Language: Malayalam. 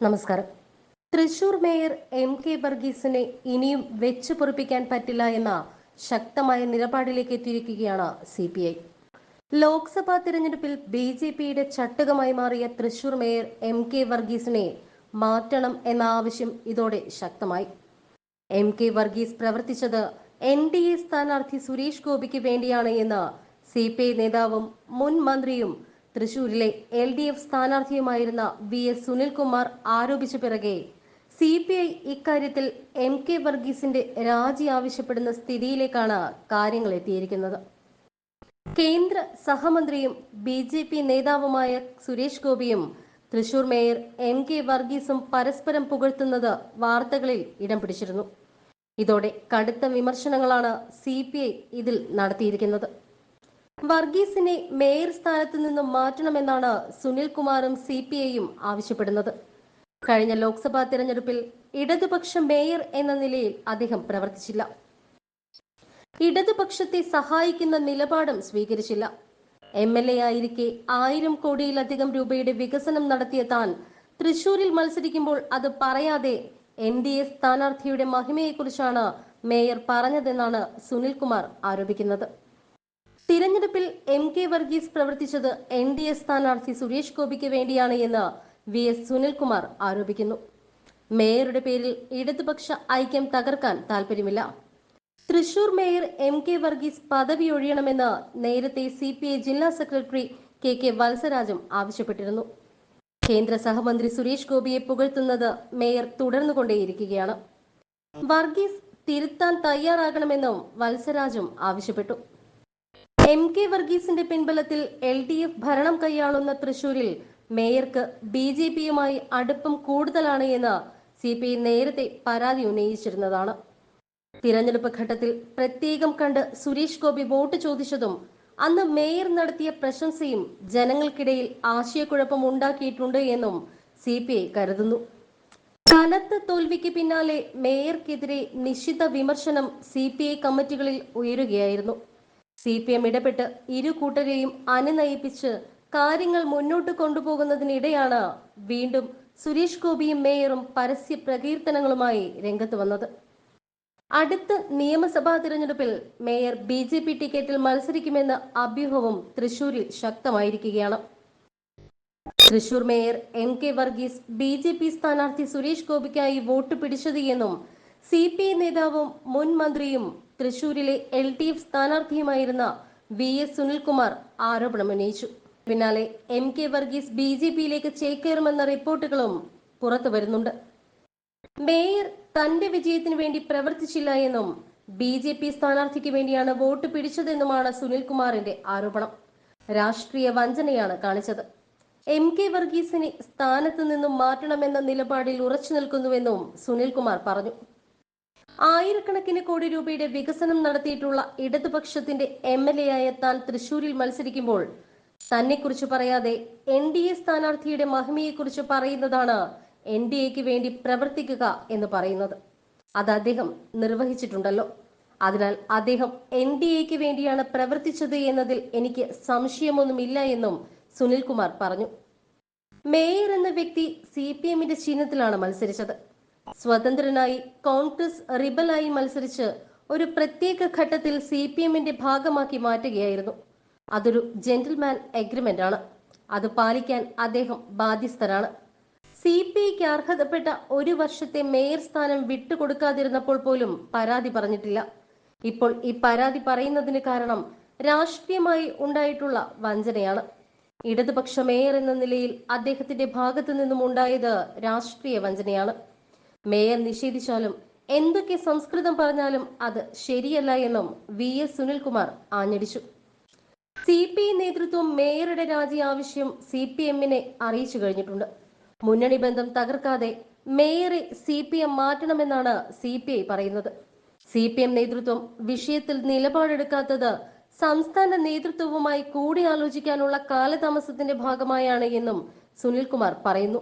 നമസ്കാരം. തൃശൂർ മേയർ എം കെ വർഗീസിനെ ഇനിയും വെച്ചു പൊറിപ്പിക്കാൻ പറ്റില്ല എന്ന ശക്തമായ നിലപാടിലേക്ക് എത്തിയിരിക്കുകയാണ് സി പി ഐ. ലോക്സഭാ തിരഞ്ഞെടുപ്പിൽ ബി ജെ പിയുടെ ചട്ടുകമായി മാറിയ തൃശൂർ മേയർ എം കെ വർഗീസിനെ മാറ്റണം എന്ന ആവശ്യം ഇതോടെ ശക്തമായി. എം കെ വർഗീസ് പ്രവർത്തിച്ചത് എൻ ഡി എ സ്ഥാനാർത്ഥി സുരേഷ് ഗോപിക്ക് വേണ്ടിയാണ് എന്ന് സി പി ഐ നേതാവും മുൻ മന്ത്രിയും തൃശൂരിലെ എൽ ഡി എഫ് സ്ഥാനാർത്ഥിയുമായിരുന്ന വി എസ് സുനിൽകുമാർ ആരോപിച്ച പിറകെ സി പി ഐ ഇക്കാര്യത്തിൽ എം കെ വർഗീസിന്റെ രാജി ആവശ്യപ്പെടുന്ന സ്ഥിതിയിലേക്കാണ് കാര്യങ്ങൾ എത്തിയിരിക്കുന്നത്. കേന്ദ്ര സഹമന്ത്രിയും ബി ജെ പി നേതാവുമായ സുരേഷ് ഗോപിയും തൃശൂർ മേയർ എം കെ വർഗീസും പരസ്പരം പുകഴ്ത്തുന്നത് വാർത്തകളിൽ ഇടം പിടിച്ചിരുന്നു. ഇതോടെ കടുത്ത വിമർശനങ്ങളാണ് സി ഇതിൽ നടത്തിയിരിക്കുന്നത്. വർഗീസിനെ മേയർ സ്ഥാനത്ത് നിന്നും മാറ്റണമെന്നാണ് സുനിൽ കുമാറും സി പി ഐയും ആവശ്യപ്പെടുന്നത്. കഴിഞ്ഞ ലോക്സഭാ തിരഞ്ഞെടുപ്പിൽ ഇടതുപക്ഷ മേയർ എന്ന നിലയിൽ അദ്ദേഹം പ്രവർത്തിച്ചില്ല. ഇടതുപക്ഷത്തെ സഹായിക്കുന്ന നിലപാടും സ്വീകരിച്ചില്ല. എം എൽ എ ആയിരിക്കെ ആയിരം കോടിയിലധികം രൂപയുടെ വികസനം നടത്തിയ താൻ തൃശൂരിൽ മത്സരിക്കുമ്പോൾ അത് പറയാതെ എൻ ഡി എ സ്ഥാനാർത്ഥിയുടെ മഹിമയെക്കുറിച്ചാണ് മേയർ പറഞ്ഞതെന്നാണ് സുനിൽകുമാർ ആരോപിക്കുന്നത്. തിരഞ്ഞെടുപ്പിൽ എം കെ വർഗീസ് പ്രവർത്തിച്ചത് എൻ ഡി എ സ്ഥാനാർത്ഥി സുരേഷ് ഗോപിക്ക് വേണ്ടിയാണ് എന്ന് വി എസ് സുനിൽകുമാർ ആരോപിക്കുന്നു. മേയറുടെ പേരിൽ ഇടതുപക്ഷ ഐക്യം തകർക്കാൻ താല്പര്യമില്ല Thrissur mayor M K Varghese പദവി ഒഴിയണമെന്ന് നേരത്തെ സി പി ഐ ജില്ലാ സെക്രട്ടറി കെ കെ വത്സരാജും ആവശ്യപ്പെട്ടിരുന്നു. കേന്ദ്ര സഹമന്ത്രി സുരേഷ് ഗോപിയെ പുകഴ്ത്തുന്നത് മേയർ തുടർന്നുകൊണ്ടേയിരിക്കുകയാണ്. വർഗീസ് തിരുത്താൻ തയ്യാറാകണമെന്നും വത്സരാജും ആവശ്യപ്പെട്ടു. എം കെ വർഗീസിന്റെ പിൻബലത്തിൽ എൽ ഡി എഫ് ഭരണം കൈയാളുന്ന തൃശൂരിൽ മേയർക്ക് ബി ജെ പിയുമായി അടുപ്പം കൂടുതലാണ് എന്ന് സി പി ഐ നേരത്തെ പരാതി ഉന്നയിച്ചിരുന്നതാണ്. തിരഞ്ഞെടുപ്പ് ഘട്ടത്തിൽ പ്രത്യേകം കണ്ട് സുരേഷ് ഗോപി വോട്ട് ചോദിച്ചതും അന്ന് മേയർ നടത്തിയ പ്രശംസയും ജനങ്ങൾക്കിടയിൽ ആശയക്കുഴപ്പം ഉണ്ടാക്കിയിട്ടുണ്ട് എന്നും സി പി ഐ കരുതുന്നു. കനത്ത തോൽവിക്ക് പിന്നാലെ മേയർക്കെതിരെ നിശ്ചിത വിമർശനം സി പി ഐ കമ്മിറ്റികളിൽ ഉയരുകയായിരുന്നു. സി പി എം ഇടപെട്ട് ഇരു കൂട്ടരെയും അനുനയിപ്പിച്ച് കാര്യങ്ങൾ മുന്നോട്ട് കൊണ്ടുപോകുന്നതിനിടെയാണ് വീണ്ടും സുരേഷ് ഗോപിയും മേയറും പരസ്യ പ്രകീർത്തനങ്ങളുമായി രംഗത്ത് വന്നത്. അടുത്ത നിയമസഭാ തിരഞ്ഞെടുപ്പിൽ മേയർ ബി ജെ പി ടിക്കറ്റിൽ മത്സരിക്കുമെന്ന അഭ്യൂഹവും തൃശൂരിൽ ശക്തമായിരിക്കുകയാണ്. Thrissur mayor M K Varghese B J P സ്ഥാനാർത്ഥി സുരേഷ് ഗോപിക്കായി വോട്ട് പിടിച്ചത് എന്നും സി പി ഐ നേതാവും മുൻ മന്ത്രിയും തൃശൂരിലെ എൽ ഡി എഫ് സ്ഥാനാർത്ഥിയുമായിരുന്ന വി എസ് സുനിൽകുമാർ ആരോപണമുന്നയിച്ചു പിന്നാലെ M K Varghese B J പിയിലേക്ക് ചേക്കേറുമെന്ന റിപ്പോർട്ടുകളും പുറത്തു വരുന്നുണ്ട്. മേയർ തന്റെ വിജയത്തിന് വേണ്ടി പ്രവർത്തിച്ചില്ല എന്നും ബി ജെ പി സ്ഥാനാർത്ഥിക്ക് വേണ്ടിയാണ് വോട്ട് പിടിച്ചതെന്നുമാണ് സുനിൽകുമാറിന്റെ ആരോപണം. രാഷ്ട്രീയ വഞ്ചനയാണ് കാണിച്ചത്. എം കെ വർഗീസിനെ സ്ഥാനത്ത് നിന്നും മാറ്റണമെന്ന നിലപാടിൽ ഉറച്ചു നിൽക്കുന്നുവെന്നും സുനിൽകുമാർ പറഞ്ഞു. ആയിരക്കണക്കിന് കോടി രൂപയുടെ വികസനം നടത്തിയിട്ടുള്ള ഇടതുപക്ഷത്തിന്റെ എം എൽ എ ആയ താൻ തൃശൂരിൽ മത്സരിക്കുമ്പോൾ തന്നെക്കുറിച്ച് പറയാതെ എൻ ഡി എ സ്ഥാനാർത്ഥിയുടെ മഹിമയെക്കുറിച്ച് പറയുന്നതാണ് എൻ ഡി എക്ക് വേണ്ടി പ്രവർത്തിക്കുക എന്ന് പറയുന്നത്. അത് അദ്ദേഹം നിർവഹിച്ചിട്ടുണ്ടല്ലോ. അതിനാൽ അദ്ദേഹം എൻ ഡി എക്ക് വേണ്ടിയാണ് പ്രവർത്തിച്ചത് എന്നതിൽ എനിക്ക് സംശയമൊന്നുമില്ല എന്നും സുനിൽകുമാർ പറഞ്ഞു. മേയർ എന്ന വ്യക്തി സി പി എമ്മിന്റെ ചിഹ്നത്തിലാണ് മത്സരിച്ചത്. സ്വതന്ത്രനായി കോൺഗ്രസ് റിബലായി മത്സരിച്ച് ഒരു പ്രത്യേക ഘട്ടത്തിൽ സി പി എമ്മിന്റെ ഭാഗമാക്കി മാറ്റുകയായിരുന്നു. അതൊരു ജെന്റിൽമാൻ എഗ്രിമെന്റ് ആണ്. അത് പാലിക്കാൻ അദ്ദേഹം ബാധ്യസ്ഥനാണ്. സി പി ഐക്ക് അർഹതപ്പെട്ട ഒരു വർഷത്തെ മേയർ സ്ഥാനം വിട്ടുകൊടുക്കാതിരുന്നപ്പോൾ പോലും പരാതി പറഞ്ഞിട്ടില്ല. ഇപ്പോൾ ഈ പരാതി പറയുന്നതിന് കാരണം രാഷ്ട്രീയമായി ഉണ്ടായിട്ടുള്ള വഞ്ചനയാണ്. ഇടതുപക്ഷ മേയർ എന്ന നിലയിൽ അദ്ദേഹത്തിന്റെ ഭാഗത്തു നിന്നും ഉണ്ടായത് രാഷ്ട്രീയ വഞ്ചനയാണ്. മേയർ നിഷേധിച്ചാലും എന്തൊക്കെ സംസ്കൃതം പറഞ്ഞാലും അത് ശരിയല്ല എന്നും വി എസ് സുനിൽകുമാർ ആഞ്ഞടിച്ചു. സി പി ഐ നേതൃത്വം മേയറുടെ രാജി ആവശ്യം സി പി എമ്മിനെ അറിയിച്ചു കഴിഞ്ഞിട്ടുണ്ട്. മുന്നണി ബന്ധം തകർക്കാതെ മേയറെ സി പി എം മാറ്റണമെന്നാണ് സി പി ഐ പറയുന്നത്. സി പി എം നേതൃത്വം വിഷയത്തിൽ നിലപാടെടുക്കാത്തത് സംസ്ഥാന നേതൃത്വവുമായി കൂടിയാലോചിക്കാനുള്ള കാലതാമസത്തിന്റെ ഭാഗമായാണ് എന്നും സുനിൽകുമാർ പറയുന്നു.